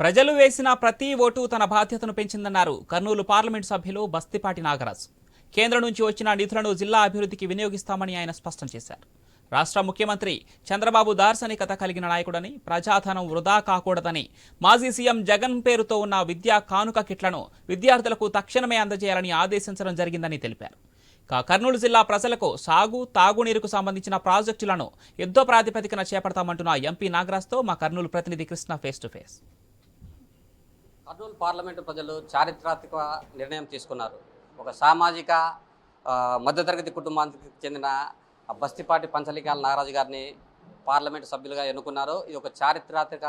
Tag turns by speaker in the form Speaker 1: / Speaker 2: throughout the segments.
Speaker 1: ప్రజలు వేసిన ప్రతి ఓటు తన బాధ్యతను పెంచిందన్నారు కర్నూలు పార్లమెంటు సభ్యులు బస్తిపాటి నాగరాజ్. కేంద్రం నుంచి వచ్చిన నిధులను జిల్లా అభివృద్ధికి వినియోగిస్తామని ఆయన స్పష్టం చేశారు. రాష్ట్ర ముఖ్యమంత్రి చంద్రబాబు దార్శనికత కలిగిన నాయకుడని ప్రజాధనం వృధా కాకూడదని మాజీ సీఎం జగన్ పేరుతో ఉన్న విద్యా కానుక కిట్లను విద్యార్థులకు తక్షణమే అందజేయాలని ఆదేశించడం జరిగిందని తెలిపారు. కర్నూలు జిల్లా ప్రజలకు సాగు తాగునీరుకు సంబంధించిన ప్రాజెక్టులను యుద్ధ ప్రాతిపదికన చేపడతామంటున్న ఎంపీ నాగరాజ్తో మా కర్నూలు ప్రతినిధి Krishna face to face
Speaker 2: Kurnool parliament ప్రజలు చారిత్రాత్మక నిర్ణయం తీసుకున్నారు. ఒక సామాజిక మధ్యతరగతి కుటుంబానికి చెందిన బస్తిపాటి పంచలికాల నాగరాజు గారిని పార్లమెంటు సభ్యులుగా ఎన్నుకున్నారు. ఇది ఒక చారిత్రాత్మక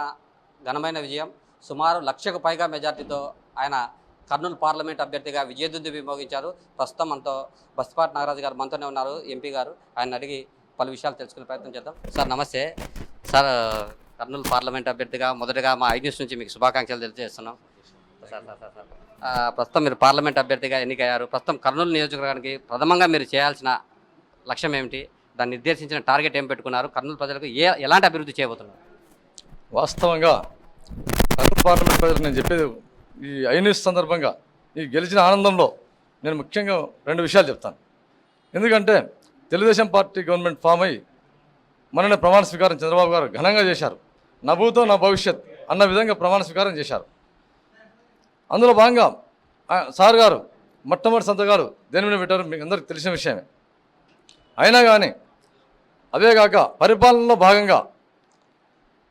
Speaker 2: ఘనమైన విజయం. సుమారు లక్షకు పైగా మెజార్టీతో ఆయన కర్నూలు పార్లమెంట్ అభ్యర్థిగా విజయదుద్ది విమోగించారు ప్రస్తుతం మనతో బస్తిపాటి నాగరాజు గారు మనతోనే ఉన్నారు. ఎంపీ గారు ఆయన అడిగి పలు విషయాలు తెలుసుకునే ప్రయత్నం చేద్దాం. సార్ నమస్తే. సార్ కర్నూలు పార్లమెంట్ అభ్యర్థిగా మొదటగా మా ఐ న్యూస్ నుంచి మీకు శుభాకాంక్షలు తెలియజేస్తున్నాం. ప్రస్తుతం మీరు పార్లమెంట్ అభ్యర్థిగా ఎన్నికయ్యారు. ప్రస్తుతం కర్నూలు నియోజకవర్గానికి ప్రథమంగా మీరు చేయాల్సిన లక్ష్యం ఏమిటి? దాన్ని నిర్దేశించిన టార్గెట్ ఏం పెట్టుకున్నారు? కర్నూలు ప్రజలకు ఏ ఎలాంటి అభివృద్ధి చేయబోతున్నారు?
Speaker 3: వాస్తవంగా కర్నూలు పార్లమెంట్ ప్రజలకు నేను చెప్పేది ఈ ఐన్యూస్ సందర్భంగా ఈ గెలిచిన ఆనందంలో నేను ముఖ్యంగా రెండు విషయాలు చెప్తాను. ఎందుకంటే తెలుగుదేశం పార్టీ గవర్నమెంట్ ఫామ్ అయ్యి మననే ప్రమాణ స్వీకారం చంద్రబాబు గారు ఘనంగా చేశారు. నా భూతో నా భవిష్యత్ అన్న విధంగా ప్రమాణ స్వీకారం చేశారు. అందులో భాగంగా సార్ గారు మొట్టమొదటి సంతకాలు దేని మీద పెట్టారు మీకు అందరికి తెలిసిన విషయమే. అయినా కానీ అదేగాక పరిపాలనలో భాగంగా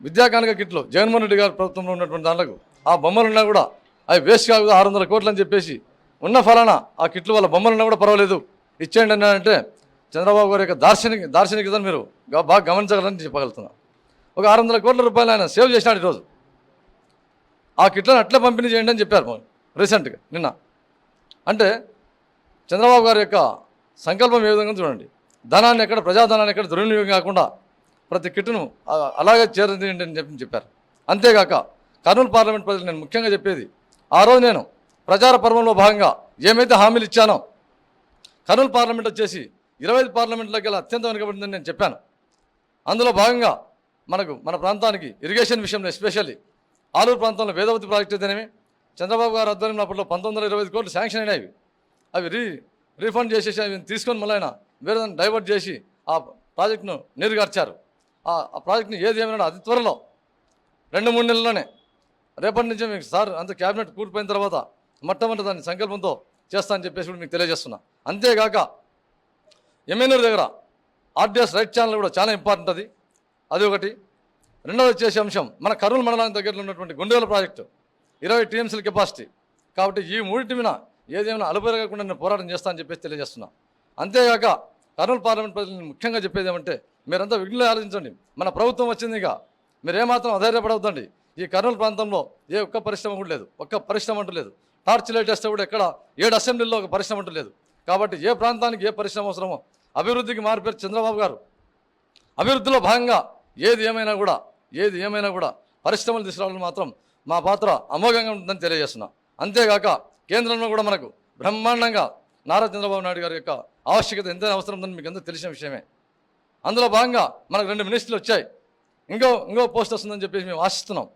Speaker 3: విద్యాకానుక కిట్లు జగన్మోహన్ రెడ్డి గారి ప్రభుత్వంలో ఉన్నటువంటి దాంట్లో ఆ బొమ్మలున్నా కూడా అవి వేస్ట్ కాదు ఆరు వందల కోట్లు అని చెప్పేసి ఉన్న ఫలానా ఆ కిట్లు వాళ్ళ బొమ్మలున్నా కూడా పర్వాలేదు. ఇచ్చేయండి అని అంటే చంద్రబాబు గారి యొక్క దార్శనిక దార్శనికతను మీరు బాగా గమనించగలని చెప్పగలుగుతున్నా. ఒక ఆరు వందల కోట్ల రూపాయలు ఆయన సేవ్ చేసినాడు ఈరోజు. ఆ కిట్లను అట్లే పంపిణీ చేయండి అని చెప్పారు రీసెంట్గా నిన్న. అంటే చంద్రబాబు గారి యొక్క సంకల్పం ఏ విధంగా చూడండి. ధనాన్ని ఎక్కడ ప్రజాధనాన్ని ఎక్కడ దుర్వినియోగం కాకుండా ప్రతి కిట్టును అలాగే చేరదీయండి అని చెప్పి చెప్పారు. అంతేగాక కర్నూలు పార్లమెంట్ ప్రజలు నేను ముఖ్యంగా చెప్పేది ఆ రోజు నేను ప్రచార పర్వంలో భాగంగా ఏమైతే హామీలు ఇచ్చానో కర్నూలు పార్లమెంట్ వచ్చేసి ఇరవై ఐదు పార్లమెంట్లకు గల అత్యంత వెనుకబడిందని నేను చెప్పాను. అందులో భాగంగా మనకు మన ప్రాంతానికి ఇరిగేషన్ విషయంలో ఎస్పెషల్లీ ఆలూరు ప్రాంతంలో వేదవతి ప్రాజెక్ట్ అయితేనేమి? చంద్రబాబు గారు ఆధ్వర్యంలో అప్పట్లో పంతొమ్మిది వందల ఇరవై ఐదు కోట్లు శాంక్షన్ అయినాయి. అవి రీ రీఫండ్ చేసేసి అవి తీసుకొని మళ్ళీ ఆయన వేరే దాన్ని డైవర్ట్ చేసి ఆ ప్రాజెక్టును నీరుగార్చారు. ఆ ఆ ప్రాజెక్ట్ని ఏది ఏమైనా అతి త్వరలో రెండు మూడు నెలల్లోనే రేపటి నుంచి మీకు సార్ అంత క్యాబినెట్ కూలిపోయిన తర్వాత మొట్టమొదటి దాని సంకల్పంతో చేస్తా అని చెప్పేసి కూడా మీకు తెలియజేస్తున్నా. అంతేగాక ఎమ్మెన్యూర్ దగ్గర ఆర్డిఎస్ రైట్ ఛానల్ కూడా చాలా ఇంపార్టెంట్ అది. అది ఒకటి రెండవది వచ్చేసి అంశం. మన కర్నూలు మండలానికి దగ్గరలో ఉన్నటువంటి గుండెల ప్రాజెక్టు. ఇరవై టీఎంసీల కెపాసిటీ. కాబట్టి ఈ మూడింటి మీద ఏదేమైనా అలుపెరగకుండా నేను పోరాటం చేస్తానని చెప్పేసి తెలియజేస్తున్నా. అంతేగాక కర్నూలు పార్లమెంట్ ప్రజలను ముఖ్యంగా చెప్పేది ఏమంటే మీరంతా విఘ్నులు ఆలోచించండి మన ప్రభుత్వం వచ్చింది ఇక. మీరు ఏమాత్రం అధైర్యపడవద్దండి. ఈ కర్నూలు ప్రాంతంలో ఏ ఒక్క పరిశ్రమ కూడా లేదు. ఒక్క పరిశ్రమ అంటూ లేదు. టార్చ్ లైట్ వేస్తే కూడా ఎక్కడ ఏడు అసెంబ్లీలో ఒక పరిశ్రమ అంటూ లేదు. కాబట్టి ఏ ప్రాంతానికి ఏ పరిశ్రమ అవసరమో అభివృద్ధికి మారిపోయారు చంద్రబాబు గారు. అభివృద్ధిలో భాగంగా ఏది ఏమైనా కూడా ఏది ఏమైనా కూడా పరిశ్రమలు తీసుకురావడం మాత్రం మా పాత్ర అమోఘంగా ఉంటుందని తెలియజేస్తున్నా. అంతేగాక కేంద్రంలో కూడా మనకు బ్రహ్మాండంగా నారా చంద్రబాబు నాయుడు గారి యొక్క ఆవశ్యకత ఎంత అవసరం ఉందని మీకు అందరూ తెలిసిన విషయమే. అందులో భాగంగా మనకు రెండు మినిస్టర్లు వచ్చాయి. ఇంకో ఇంకో పోస్ట్ వస్తుందని చెప్పేసి మేము ఆశిస్తున్నాం.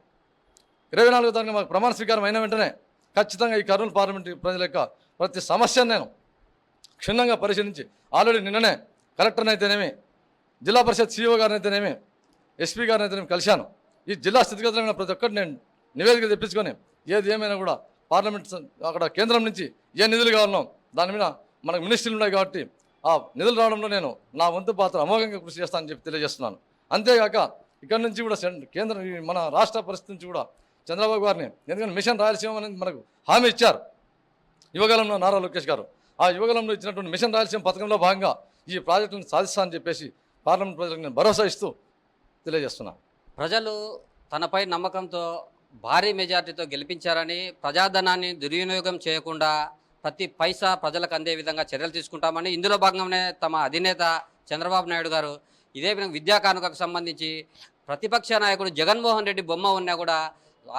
Speaker 3: ఇరవై నాలుగో తారీఖు మాకు ప్రమాణ స్వీకారం అయిన వెంటనే ఖచ్చితంగా ఈ కర్నూలు పార్లమెంట్ ప్రజల యొక్క ప్రతి సమస్యను నేను క్షుణ్ణంగా పరిశీలించి ఆల్రెడీ నిన్ననే కలెక్టర్ని అయితేనేమి జిల్లా పరిషత్ సీఈఓ గారిని అయితేనేమి ఎస్పీ గారిని నేను కలిశాను. ఈ జిల్లా స్థితిగతులైన ప్రతి ఒక్కటి నేను నివేదిక తెప్పించుకొని ఏది ఏమైనా కూడా పార్లమెంట్ అక్కడ కేంద్రం నుంచి ఏ నిధులు కావాలనో దాని మీద మనకు మినిస్ట్రీలు ఉన్నాయి కాబట్టి ఆ నిధులు రావడంలో నేను నా వంతు పాత్ర అమోఘంగా కృషి చేస్తానని చెప్పి తెలియజేస్తున్నాను. అంతేగాక ఇక్కడ నుంచి కూడా సెం- కేంద్రం మన రాష్ట్ర పరిస్థితి నుంచి కూడా చంద్రబాబు గారిని ఎందుకంటే మిషన్ రాయలసీమ అనేది మనకు హామీ ఇచ్చారు. యువగలంలో నారా లోకేష్ గారు. ఆ యువగలంలో ఇచ్చినటువంటి మిషన్ రాయలసీమ పథకంలో భాగంగా ఈ ప్రాజెక్టులను సాధిస్తానని చెప్పేసి పార్లమెంట్ ప్రజలకు నేను భరోసా ఇస్తూ తెలియజేస్తున్నాం.
Speaker 2: ప్రజలు తనపై నమ్మకంతో భారీ మెజార్టీతో గెలిపించారని ప్రజాధనాన్ని దుర్వినియోగం చేయకుండా ప్రతి పైసా ప్రజలకు అందే విధంగా చర్యలు తీసుకుంటామని ఇందులో భాగంగానే తమ అధినేత చంద్రబాబు నాయుడు గారు ఇదే విధంగా విద్యా కానుకకు సంబంధించి ప్రతిపక్ష నాయకుడు జగన్మోహన్ రెడ్డి బొమ్మ ఉన్నా కూడా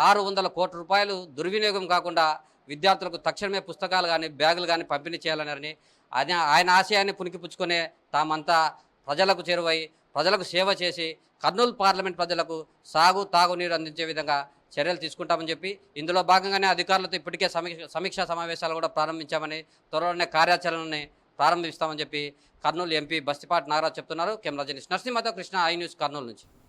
Speaker 2: ఆరు వందల కోట్ల రూపాయలు దుర్వినియోగం కాకుండా విద్యార్థులకు తక్షణమే పుస్తకాలు కానీ బ్యాగులు కానీ పంపిణీ చేయాలన్నారని ఆయన ఆయన ఆశయాన్ని పుణికిపుచ్చుకునే తామంతా ప్రజలకు చేరువై ప్రజలకు సేవ చేసి కర్నూలు పార్లమెంట్ ప్రజలకు సాగు తాగునీరు అందించే విధంగా చర్యలు తీసుకుంటామని చెప్పి ఇందులో భాగంగానే అధికారులతో ఇప్పటికే సమీక్ష సమీక్షా సమావేశాలు కూడా ప్రారంభించామని త్వరలోనే కార్యాచరణని ప్రారంభిస్తామని చెప్పి కర్నూలు ఎంపీ బస్తిపాటి నాగరాజ్ చెప్తున్నారు. కెమెరా జర్నలిస్ట్ నరసింహతో కృష్ణ ఐ న్యూస్ కర్నూలు నుంచి.